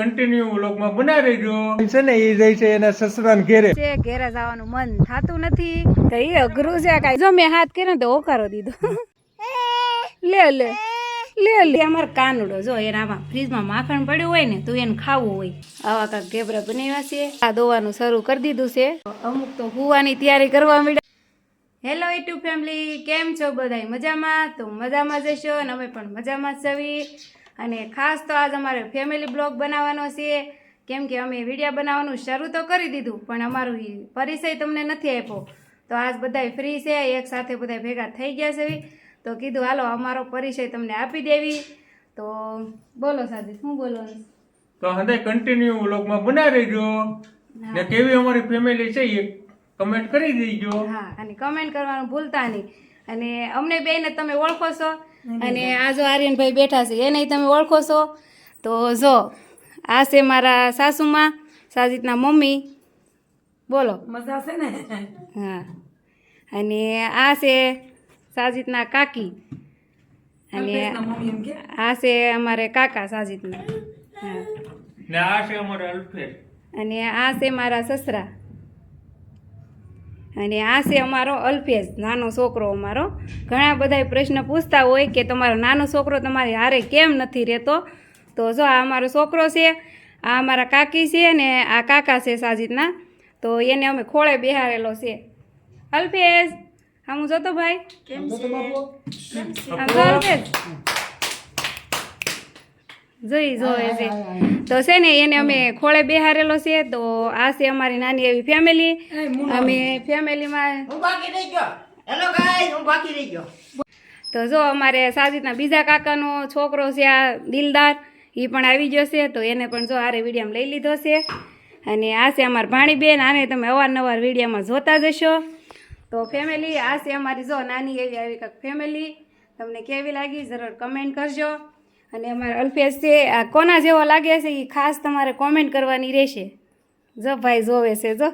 Continue વ્લોગમાં બનાવી રહેજો છે ને એ જાય છે એના સસરાને ઘેરે. છે ઘેરે જવાનું મન થતું નથી તો એ અઘરું છે કાંઈ. જો મેં હાથ કર્યો તો ઓકારો દીધો. લે લે લે લે. અમાર કાનુડો જો એનામાં ફ્રીજમાં માખણ પડ્યું હોય ને તો એને ખાવું હોય. આવા કાંક ઢેબરા બનાવ્યા છે. આ દોવાનું શરૂ કરી દીધું છે. અમુક તો હુવાની તૈયારી કરવા માંડ્યા. હેલો યુટ્યુબ ફેમિલી કેમ છો બધા મજામાં? તો મજામાં જશો અને અમે પણ મજામાં જ છવી અને ખાસ તો આજ અમારે ફેમિલી બ્લોગ બનાવવાનો છે. કેમ કે અમે વિડીયા બનાવવાનું શરૂ તો કરી દીધું પણ અમારું પરિચય તમને નથી આપ્યો. તો આજ બધાય ફ્રી છે એક સાથે બધા ભેગા થઈ ગયા છે. તો કીધું હાલો અમારો પરિચય તમને આપી દેવી. તો બોલો સાથે શું બોલવાનું તો હંદે કન્ટિન્યુ વ્લોગમાં બના રહેજો ને કેવી અમારી ફેમિલી છે એ કમેન્ટ કરી દેજો. હા અને કમેન્ટ કરવાનું ભૂલતા નહીં. અને અમને બેને તમે ઓળખો છો અને આ જો આર્યનભાઈ બેઠા છે એને તમે ઓળખો છો? તો જો આ છે મારા સાસુમાં સાજીતના મમ્મી. બોલો. મજા છે ને? હા. અને આ છે સાજીતના કાકી. અને આ છે અમારે કાકા સાજીતના હા. ને આ છે અમારા અલ્ફેશ અને આ છે મારા સસરા. અને આ છે અમારો અલ્ફેશ નાનો છોકરો અમારો. ઘણા બધા પ્રશ્ન પૂછતા હોય કે તમારો નાનો છોકરો તમારી હારે કેમ નથી રહેતો? તો જો આ અમારો છોકરો છે આ અમારા કાકી છે અને આ કાકા છે સાજીદના. તો એને અમે ખોળે બેહારેલો છે. અલ્ફેશ આમ જોતો ભાઈ? કેમ છે? આમ જોઈ જોવે છે તો છે ને એને અમે ખોળે બેહારેલો છે તો આ છે અમારી નાની એવી ફેમિલી અમે ફેમિલીમાં હું બાકી રહી ગયો. હેલો ગાઈસ હું બાકી રહી ગયો. તો જો અમારે સાજીતના બીજા કાકાનો છોકરો છે આ દિલદાર એ પણ આવી ગયો છે તો એને પણ જો આરે વિડીયામાં લઈ લીધો છે. અને આ છે અમારી ભાણીબેન આને તમે અવારનવાર વિડીયામાં જોતા જશો. તો ફેમિલી આ છે અમારી જો નાની એવી આવી કાંક ફેમિલી તમને કેવી લાગી જરૂર કમેન્ટ કરજો. અને અમારા અલ્ફેશ છે, આ કોના જેવો લાગે છે એ ખાસ તમારે કોમેન્ટ કરવાની રહેશે. જો ભાઈ જોવે છે, જો.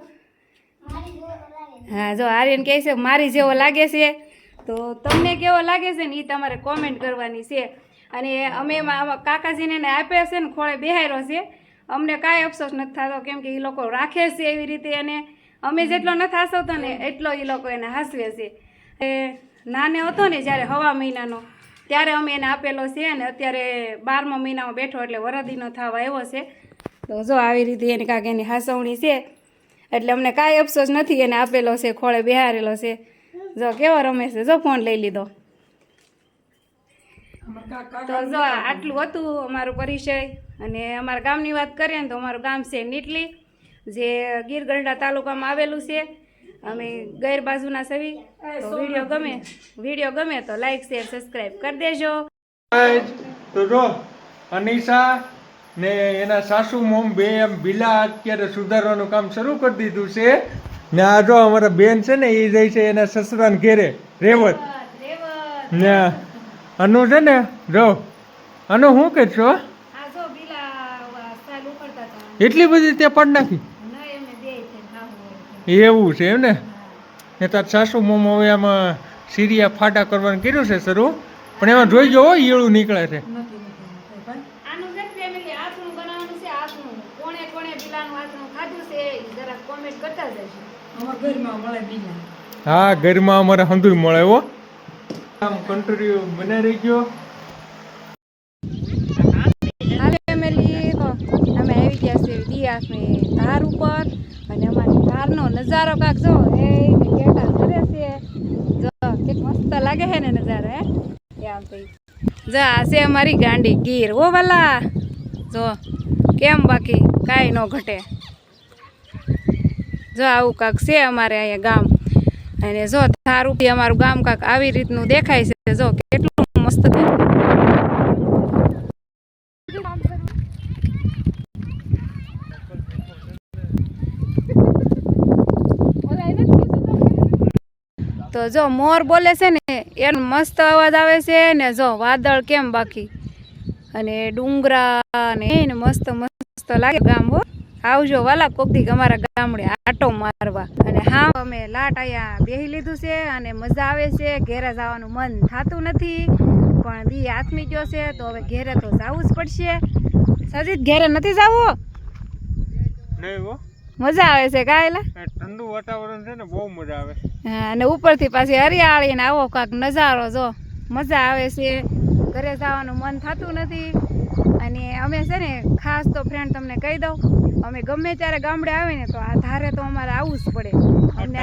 હા, જો આર્યન કહે છે, મારી જેવો લાગે છે. તો તમને કેવો લાગે છે ને એ તમારે કોમેન્ટ કરવાની છે. અને અમે કાકાજીને આપ્યા છે ને, ખોળે બેહાર્યો છે. અમને કાંઈ અફસોસ નથી થતો, કેમ કે એ લોકો રાખે છે એવી રીતે અને અમે જેટલો નથી હસવતો ને એટલો એ લોકો એને હાસવે છે. એ નાને હતો ને જ્યારે હવા મહિનાનો ત્યારે અમે એને આપેલો છે અને અત્યારે બારમા મહિનામાં બેઠો એટલે વરદીનો થવા આવ્યો છે. તો જો આવી રીતે એની કાંઈક એની હાસવણી છે. એટલે અમને કાંઈ અફસોસ નથી, એને આપેલો છે, ખોળે બેહારેલો છે. જો કેવો રમે જો ફોન લઈ લીધો. તો જો આટલું હતું અમારું પરિચય. અને અમારા ગામની વાત કરીએ ને તો અમારું ગામ છે નીટલી, જે ગીર ગઢડા તાલુકામાં આવેલું છે. અમે ગેર બાજુના સવી તો વીડિયો ગમે વીડિયો ગમે તો લાઈક શેર સબસ્ક્રાઇબ કરી દેજો. તો જો અનિશા ને એના સાસુ મોમ બે એમ બિલા અત્યારે સુધારવાનું કામ શરૂ કરી દીધું છે. ને આ જો અમારા બેન છે ને એ જાય છે એના સસરાને ઘેરે રેવત. ને અનુ છે ને જો અનુ શું કે છો એટલી બધી તે પડ નાખી. એવું છે એમ ને? ને તાર સાસુ મોમ હવે આમાં સિરિયા ફાટા કરવાનું કર્યું છે શરૂ. પણ એમાં જોઈ જવો ઈયળું નીકળે છે. નથી નથી ભાઈ આનું છે ફેમિલી આથણું બનાવવાનું છે આથણું કોણે કોણે બિલાનું આથણું ખાધું છે એ જરા કોમેન્ટ કરતા જજો અમારા ઘરમાં મળે બીજા હા ઘરમાં અમારે હંધુય મળે હો. આમ કંટ્રી બને રહી ગયો અમે આવી ગયા છે દિયાસની ધાર ઉપર. અમારી નજારો કાક જો એ બેટા કરે છે. જો કેક મસ્ત લાગે છે ને નજારો હે? આમ તો જો આ છે અમારી ગાંડી ગીર. ઓ વાલા જો કેમ બાકી કાંઈ ન ઘટે. જો આવું કાંક છે અમારે અહીંયા ગામ. અને જો થારું અમારું ગામ કાંક આવી રીતનું દેખાય છે. જો કેટલું મસ્ત દેખાય તો જો મોર બોલે છે ને એનો મસ્ત અવાજ આવે છે ને જો વાદળ કેમ બાકી? અને ડુંગરા ને એને મસ્ત મસ્ત લાગે ગામ હો. આવજો વાલા કોકથી અમારા ગામડે આટો મારવા. અને હા અમે લાટ અહીંયા બેહી લીધું છે અને મજા આવે છે. ઘેરે જવાનું મન થતું નથી પણ દી આથમી ગયો છે તો હવે ઘેરે તો જવું જ પડશે. સજીત ઘેરે નથી જવું? મજા આવે છે કાયલા ઠંડુ વાતાવરણ છે ને બહુ મજા આવે. અને ઉપરથી પાછી હરિયાળીને આવો કાંક નજારો જો. મજા આવે છે. ઘરે જવાનું મન થતું નથી. અને અમે છે ને ખાસ તો ફ્રેન્ડ તમને કહી દઉં અમે ગમે ત્યારે ગામડે આવે ને તો આ ધારે તો અમારે આવવું જ પડે. અમને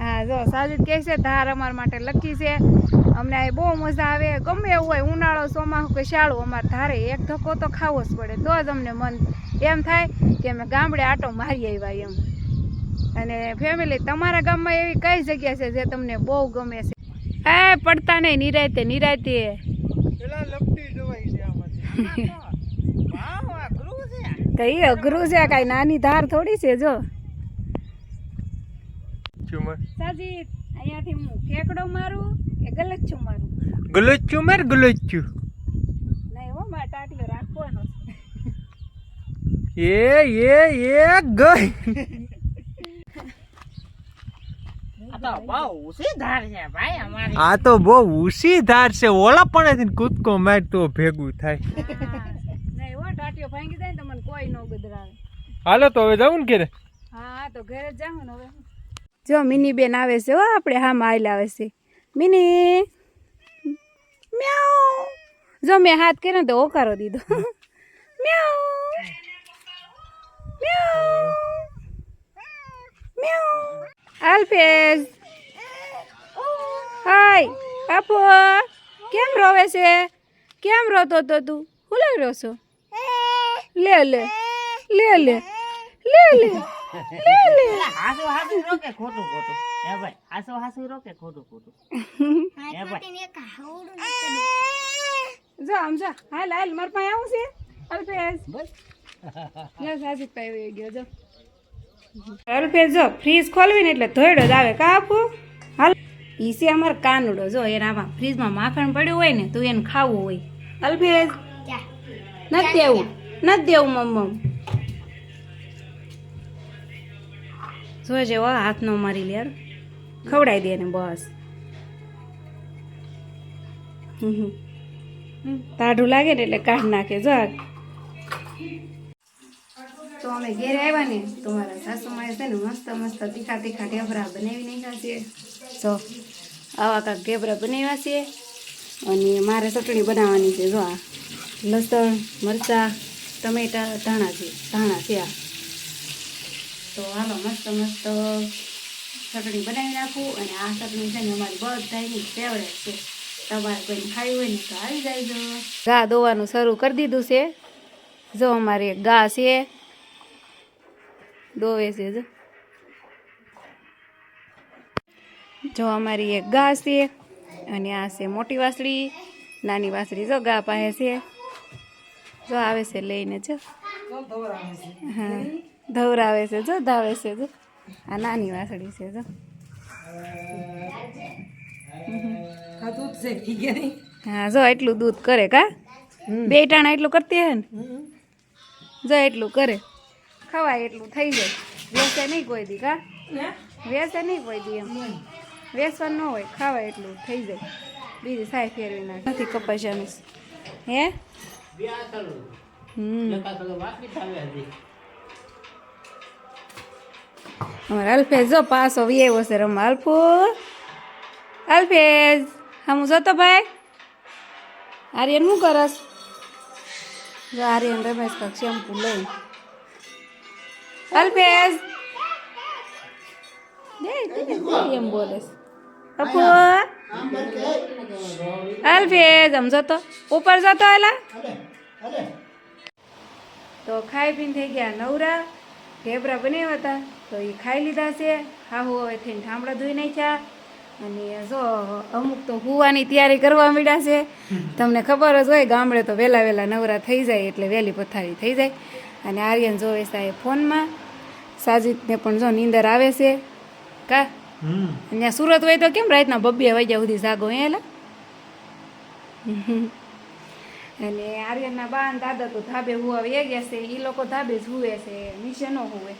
હા જો સાજિદ કહે છે ધાર અમારા માટે લકી છે. અમને અહીં બહુ મજા આવે. ગમે એવું હોય ઉનાળો ચોમાસું કે શાળો અમારે ધારે એક ધક્કો તો ખાવો જ પડે. તો જ અમને મન એમ થાય કે અમે ગામડે આટો મારી આવ્યા એમ. અને ફેમિલી તમારા ગામમાં એવી કઈ જગ્યા છે જે તમને બહુ ગમે છે? એ પડતા નહીં નિરાયતે નિરાયતે. પેલા લપટી જવાય છે આમાંથી. વાહ અઘરું છે. કઈ અઘરું છે કાંઈ નાની ધાર થોડી છે જો. ચુમર સાજીદ અહીંયાથી હું કેકડો મારું કે ગલચ્છું મારું? ગલોચ્યું મેર ગલોચ્યું નહીં હો મારે ટાટીઓ રાખવાનો છે. એ એ એ ગઈ. આ તો બહુ ઉસી છે. ઓલા પણ કૂદકો માર તો ભેગું થાય. હાલો તો હવે જવું ને ઘેરે? જો મિની બેન આવે છે હો આપણે હા માઇલ આવે છે. મિની. મ્યાઉ. જો મેં હાથ કર્યો તો ઓકારો દીધો. મ્યાઉ. મ્યાઉ. મ્યાઉ. આલ્ફેઝ હાય આપો કેમ રોવે છે? કેમ રોતો તો તું? હું લઈ રહ્યો છો? લે લે લે લે લે લે લે લે હાસુ ખોટું ખોટું. એ ભાઈ હાસુ હાસુ રોકે ખોટું ખોટું. ભાઈ. જો આમ જો. હાલ હાલ માર પાસે આવું છે. અલ્પેશ બસ. લે સાજી પાઈ ગયો જો. અલ્પેશ જો ફ્રીજ ખોલવી ને એટલે ધોયડો જ આવે. કાપુ હાલ. ઈ છે અમાર કાનુડો. જો એનામાં ફ્રીજમાં માખણ પડ્યું હોય ને તું એને ખાવું હોય. અલ્પેશ નથી દેવું. નથી દેવું મમ્મ જોજે હો હાથ નો મારી લે ખવડાવી દે ને બસ. તાઢું લાગે ને એટલે કાઢ નાખે જો. તો અમે ઘેર આવ્યા ને, તો મારા સાસુમાએ છે ને મસ્ત મસ્ત તીખા તીખા ઢેબરા બનાવી નાખ્યા છે. જો, આવા કાંક ઢેબરા બનાવ્યા છે. અને મારે ચટણી બનાવવાની છે, જો આ લસણ, મરચાં, ટમેટા, ધાણા છે ધાણા છે આ. તો હાલો મસ્ત મસ્ત ચટણી બનાવી નાખું અને આ ચટણી છે ને અમારી બધાની ફેવરેટ છે. તમારે કોઈને ખાવી હોય ને તો આવી જાય ગા દોવાનું શરૂ કરી દીધું છે. જો અમારે ગા છે. દોવે છે. જો જો અમારી એક ગા છે અને આ છે મોટી વાસળી નાની વાસળી જો ગા પાસે છે. જો આવે છે લઈને જો. હા ધવરાવે છે જો ધાવે છે જો. આ નાની વાસળી છે જો. હા જો એટલું દૂધ કરે કા? બે ટાણા એટલું કરતી હે ને? જો એટલું કરે. ખવાય એટલું થઈ જાય. વેસે નહીં કોઈ દી કા? વેસે નહીં કોઈ દી એમ. વેસન ન હોય ખાવાય એટલું થઈ જાય. બીજી સાય ફેરવી નાખે. નથી કપાસિયાનું. હે? અમારે અલ્ફેઝ જો પાસો વીએવો છે રમવા. અલ્ફુ. અલ્ફેઝ હા હું જોતો ભાઈ. આર્યન શું કરસ? જો આર્યન રમેશ કાંક શેમ્પુ લઈ દે, એમ બોલે છે. અપુ અલ્ફેઝ આમ જતો ઉપર જતો એલા તો ખાઈ પીને થઈ ગયા નવરા. ઢેબરા બનાવ્યા હતા. તો એ ખાઈ લીધા છે. હાહુ હવે થઈને ઠામડા ધોઈ નાખ્યા. અને જો અમુક તો હુવાની તૈયારી કરવા માંડ્યા છે. તમને ખબર જ હોય ગામડે તો વહેલા વહેલા નવરા થઈ જાય એટલે વહેલી પથારી થઈ જાય. અને આર્યન જોવે સાહેબ એ ફોનમાં. સાજીદને પણ જો નીંદર આવે છે કા? અહીંયા સુરત હોય તો કેમ રાતના બબ્બે વાગ્યા સુધી જાગો હે એલા અને આર્યનના બા અને દાદા તો ધાબે હુવા એ ગયા છે એ લોકો ધાબે જ હુવે છે નીચે ન હુવે.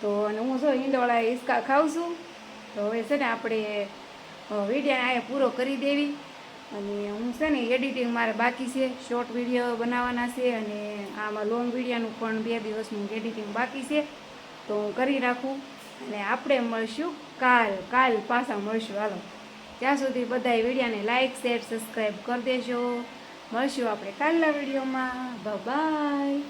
તો અને હું જો ઈંડોળા હિસકા ખાઉં છું તો હવે છે ને આપણે વીડિયો આ પૂરો કરી દેવી. અને હું છે ને એડિટિંગ મારે બાકી છે શોર્ટ વીડિયો બનાવવાના છે અને આમાં લોંગ વિડીયોનું પણ બે દિવસનું એડિટિંગ બાકી છે. તો હું કરી રાખું અને આપણે મળશું કાલ કાલ પાછા મળશું. હાલો. ત્યાં સુધી બધા વિડીયાને લાઇક શેર સબસ્ક્રાઈબ કરી દેજો. મળશું આપણે કાલના વિડીયોમાં. બાય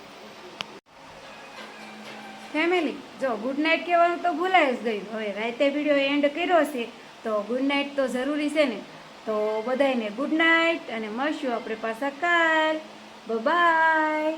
ફેમિલી જો ગુડ નાઇટ કહેવાનું તો ભૂલાય જ ગયું. હવે રાતે વીડિયો એન્ડ કર્યો છે, તો ગુડ નાઇટ તો જરૂરી છે ને. તો બધાને ગુડ નાઇટ અને મળશું આપણે પાછા કાલ. બાય